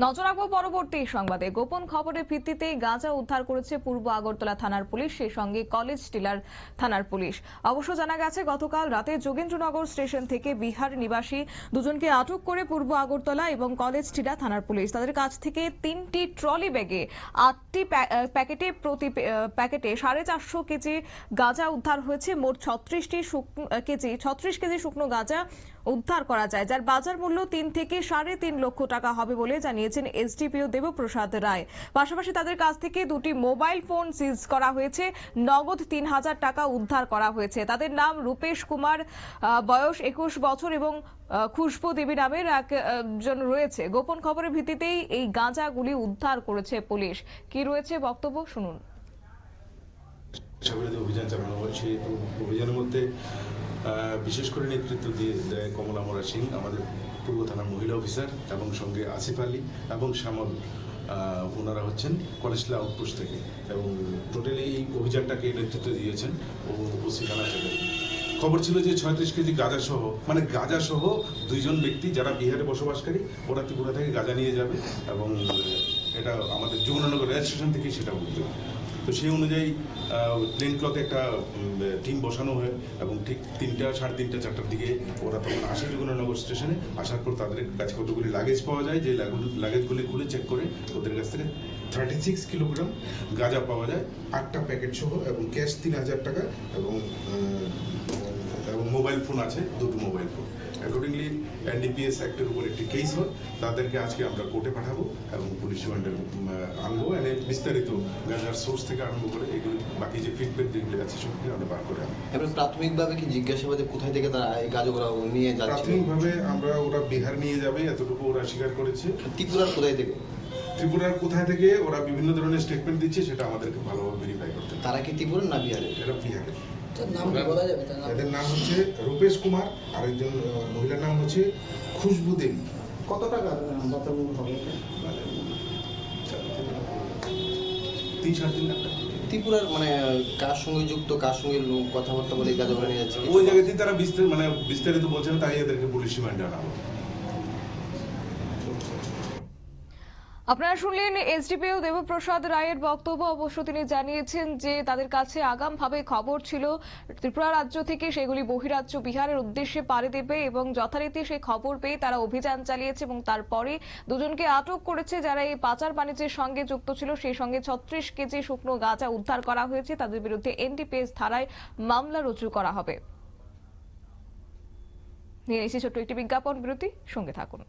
নজর রাখব পরবর্তী সংবাদে। গোপন খবরের ভিত্তিতে গাঁজা উদ্ধার করেছে পূর্ব আগরতলা থানার পুলিশ, সেই সঙ্গে কলেজ টিলার থানার পুলিশ। অবশ্য জানা গেছে, গতকাল রাতে যোগেন্দ্রনগর স্টেশন থেকে বিহার নিবাসী দুজনকে আটক করে পূর্ব আগরতলা এবং কলেজ টিলা থানার পুলিশ। তাদের কাছ থেকে তিনটি ট্রলি ব্যাগে আটটি প্যা- প্যাকেটে প্রতি প্যাকেটে সাড়ে চারশো কেজি গাঁজা উদ্ধার হয়েছে। মোট ছত্রিশটি কেজি, ছত্রিশ কেজি শুকনো গাঁজা উদ্ধার করা যায়, যার বাজার মূল্য তিন থেকে সাড়ে তিন লক্ষ টাকা হবে বলে জানিয়েছেন এসডিপিও দেবপ্রসাদ রায়। পাশাপাশি তাদের কাছ থেকে দুটি মোবাইল ফোন সিজ করা হয়েছে। নগদ তিন হাজার টাকা উদ্ধার করা হয়েছে। তাদের নাম রূপেশ কুমার বয়স একুশ বছর এবং খুশবু দেবী নামের একজন রয়েছে। গোপন খবরের ভিত্তিতেই এই গাঁজাগুলি উদ্ধার করেছে পুলিশ। কি রয়েছে বক্তব্য শুনুন। সাগরে অভিযান চালানো হয় সেই অভিযানের মধ্যে বিশেষ করে নেতৃত্ব দিয়ে দেয় কমলা মোরা সিং, আমাদের পূর্ব থানার মহিলা অফিসার এবং সঙ্গে আসিফ আলী এবং শ্যামল ওনারা হচ্ছেন কলেজলা আউটপোস্ট থেকে। এবং টোটালি এই অভিযানটাকে নেতৃত্ব দিয়েছেন ও ওসি থানা খবর ছিল যে ছয়ত্রিশ কেজি গাঁজা সহ মানে গাঁজা সহ দুইজন ব্যক্তি যারা বিহারে বসবাসকারী, ওরা ত্রিপুরা থেকে গাঁজা নিয়ে যাবে এবং এটা আমাদের যমুনানগর রেল স্টেশন থেকে সেটা উঠবে তো সেই অনুযায়ী প্লেন ক্লকে একটা টিম বসানো হয় এবং ঠিক তিনটা, সাড়ে তিনটা, চারটার দিকে ওরা তখন আসে যমুনানগর স্টেশনে। আসার পর তাদের কাছে কতগুলি লাগেজ পাওয়া যায়, যে লাগেজগুলি খুলে চেক করে ওদের কাছ থেকে থার্টি সিক্স কিলোগ্রাম গাঁজা পাওয়া যায় আটটা প্যাকেট সহ এবং ক্যাশ তিন হাজার টাকা এবং এবং মোবাইল ফোন আছে দুটো মোবাইল ফোন অ্যাকর্ডিংলি এনডিপিএস অ্যাক্টের উপর একটি কেস হয় তাদেরকে আজকে আমরা কোর্টে পাঠাবো এবং পুলিশ রিমান্ডে আনব। এনে বিস্তারিত গাঁজার সোর্স থেকে আরম্ভ করে এগুলি বাকি যে ফিডব্যাক যেগুলি আছে সবগুলো আমরা বার করে আনব। এবার প্রাথমিকভাবে কি জিজ্ঞাসাবাদে কোথায় থেকে তারা এই গাজকরা নিয়ে যাচ্ছে প্রাথমিকভাবে আমরা ওরা বিহার নিয়ে যাবে এতটুকু ওরা স্বীকার করেছে। ত্রিপুরার কোথায় থেকে? ত্রিপুরার কোথায় থেকে ওরা বিভিন্ন ধরনের স্টেটমেন্ট দিচ্ছে সেটা আমাদেরকে ভালোভাবে ভেরিফাই করতে হবে। তারা কি ত্রিপুরার না বিহারের? এরা বিহারের। তার নাম কি বলা যাবে? তার নাম? এদের নাম হচ্ছে রূপেশ কুমার আর একজন আহ, মহিলার নাম হচ্ছে খুশবু দেবী। কত টাকা বাতাবু হবে তিন সাড়ে তিন লাখ টাকা। ত্রিপুরার মানে কার সঙ্গে যুক্ত কার সঙ্গে লোক কথাবার্তা বলে এই গাজকরা নিয়ে যাচ্ছে? ওই জায়গাতেই তারা বিস্তারিত মানে বিস্তারিত বলছেন তাই এদেরকে পুলিশ রিমান্ডে আনাবো আপনারা শুনলেন এসডিপিও দেবপ্রসাদ রায়ের বক্তব্য। অবশ্য তিনি জানিয়েছেন যে তাদের কাছে আগামভাবে খবর ছিল, ত্রিপুরা রাজ্য থেকে সেগুলি বহিরাজ্য বিহারের উদ্দেশ্যে পাড়ি দেবে এবং যথারীতি সেই খবর পেয়ে তারা অভিযান চালিয়েছে এবং তারপরে দুজনকে আটক করেছে যারা এই পাচার বাণিজ্যের সঙ্গে যুক্ত ছিল। সেই সঙ্গে ছত্রিশ কেজি শুকনো গাঁজা উদ্ধার করা হয়েছে। তাদের বিরুদ্ধে এনডিপিএস ধারায় মামলা রুজু করা হবে। নিয়ে এসেছি ছোট্ট একটি বিজ্ঞাপন। বিরতি, সঙ্গে থাকুন।